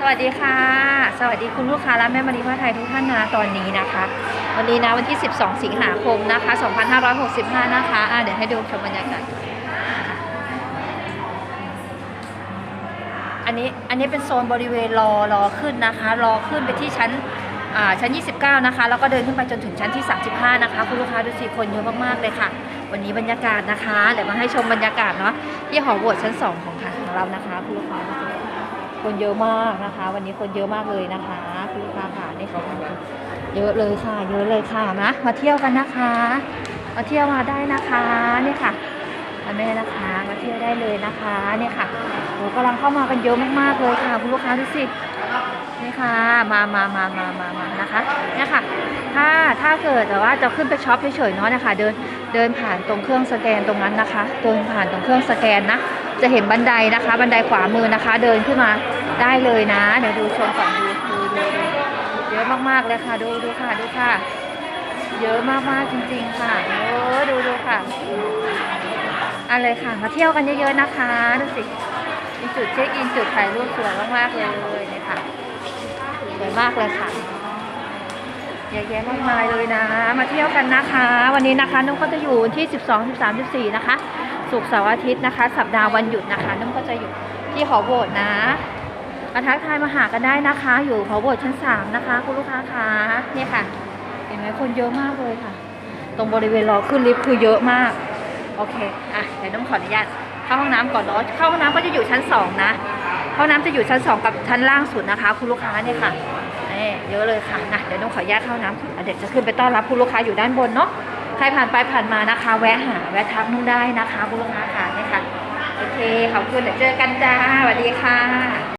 สวัสดีค่ะ สวัสดีคุณลูกค้าและแม่มารีผ้าไทยทุกท่านนะตอนนี้นะคะ วันนี้นะวันที่ 12 สิงหาคมนะคะ 2565 นะคะอะเดี๋ยวให้ดูชมบรรยากาศอันนี้อันนี้เป็นโซนบริเวณรอรอขึ้นนะคะ รอขึ้นไปที่ชั้นอ่าชั้น 29 นะคะ แล้วก็เดินขึ้นไปจนถึงชั้นที่ 35 นะคะ คุณลูกค้าดูสิคนเยอะมากๆเลยค่ะ วันนี้บรรยากาศนะคะ เดี๋ยวมาให้ชมบรรยากาศเนาะที่หอโหวตชั้น 2 ของค่ะของเรานะคะ คุณลูกค้าดูสิ คนเยอะมากนะคะ วันนี้คนเยอะมากเลยนะคะคุณลูกค้าค่ะนี่เขาเยอะเลยค่ะ เยอะเลยค่ะนะมาเที่ยวกันนะคะ มาเที่ยวมาได้นะคะนี่ค่ะมาแม่นะคะมาเที่ยวได้เลยนะคะเนี่ยค่ะโหกำลังเข้ามากันเยอะมากๆเลยค่ะ คุณลูกค้าดูสินี่ค่ะมามามามามามานะคะเนี่ยค่ะถ้าถ้าเกิดแต่ว่าจะขึ้นไปช็อปเฉยๆเนาะนะคะเดินเดินผ่านตรงเครื่องสแกนตรงนั้นนะคะเดินผ่านตรงเครื่องสแกนนะ จะเห็นบันไดนะคะ บันไดขวามือนะคะ เดินขึ้นมาได้เลยนะ เดี๋ยวดูชมก่อนดูดูดูเยอะมากๆเลยค่ะ ดูดูค่ะดูค่ะ เยอะมากๆจริง ๆ ค่ะโอ้ดูดูค่ะอะไรค่ะ มาเที่ยวกันเยอะๆนะคะดูสิมีจุดเช็คอินจุดถ่ายรูปสวยมากๆเลยเนี่ยค่ะสวยมากเลยค่ะเยอะแยะมากมายเลยนะ มาเที่ยวกันนะคะ วันนี้นะคะนุ่มก็จะอยู่ที่ 12 13 14 นะคะ ศุกร์เสาร์อาทิตย์นะคะ สัปดาห์วันหยุดนะคะนุ่มก็จะอยู่ที่หอโบสถ์นะมาทักทายมาหากันได้นะคะ อยู่หอโบสถ์ชั้น3นะคะ คุณลูกค้าคะเนี่ยค่ะ เห็นไหมคนเยอะมากเลยค่ะ ตรงบริเวณรอขึ้นลิฟต์คือเยอะมาก โอเคอะเดี๋ยวน้องขออนุญาตเข้าห้องน้ำก่อนเนาะเข้าห้องน้ำก็จะอยู่ชั้น2นะห้องน้ำจะอยู่ชั้น2กับชั้นล่างสุดนะคะ คุณลูกค้าเนี่ยค่ะนี่เยอะเลยค่ะนะเดี๋ยวน้องขออนุญาตเข้าห้องน้ำอะเดี๋ยวจะขึ้นไปต้อนรับคุณลูกค้าอยู่ด้านบนเนาะ ใครผ่านไปผ่านมานะคะ แวะหาแวะทักนุ่นได้นะคะคุณลูกค้าค่ะนี่ค่ะโอเคขอบคุณเดี๋ยวเจอกันจ้าสวัสดีค่ะ